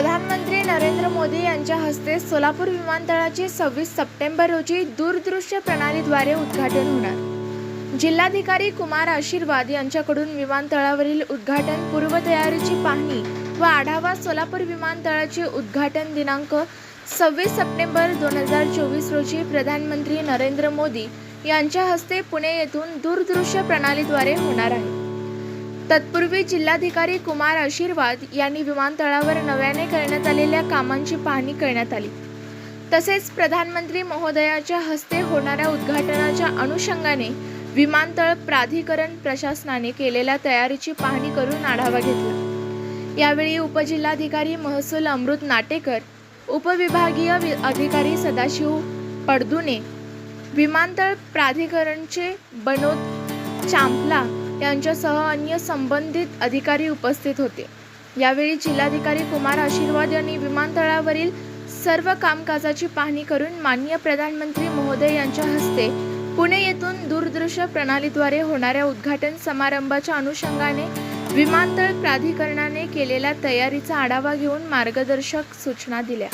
प्रधानमंत्री नरेंद्र मोदी यांच्या हस्ते सोलापूर विमानतळाचे सव्वीस सप्टेंबर रोजी दूरदृश्य प्रणालीद्वारे उद्घाटन होणार. जिल्हाधिकारी कुमार आशीर्वाद यांच्याकडून विमानतळावरील उद्घाटन पूर्वतयारीची पाहणी व आढावा सोलापूर विमानतळाचे उद्घाटन दिनांक सव्वीस सप्टेंबर दोन हजार चोवीस रोजी प्रधानमंत्री नरेंद्र मोदी यांच्या हस्ते पुणे येथून दूरदृश्य प्रणालीद्वारे होणार आहे. तत्पूर्वी जिल्हाधिकारी कुमार आशीर्वाद यांनी विमानतळावर नव्याने करण्यात आलेल्या कामांची पाहणी करण्यात आली. तसेच प्रधानमंत्री महोदयाच्या हस्ते होणाऱ्या उद्घाटनाच्या अनुषंगाने विमानतळ प्राधिकरण प्रशासनाने केलेल्या तयारीची पाहणी करून आढावा घेतला. यावेळी उपजिल्हाधिकारी महसूल अमृत नाटेकर उपविभागीय वि- अधिकारी सदाशिव पडदुने विमानतळ प्राधिकरणचे बनोद चांपला यांच्यासह अन्य संबंधित अधिकारी उपस्थित होते. यावेळी जिल्हाधिकारी कुमार आशीर्वाद यांनी विमानतळावरील सर्व कामकाजाची पाहणी करून माननीय प्रधानमंत्री महोदय यांच्या हस्ते पुणे येथून दूरदृश्य प्रणालीद्वारे होणाऱ्या उद्घाटन समारंभाच्या अनुषंगाने विमानतळ प्राधिकरणाने केलेल्या तयारीचा आढावा घेऊन मार्गदर्शक सूचना दिल्या.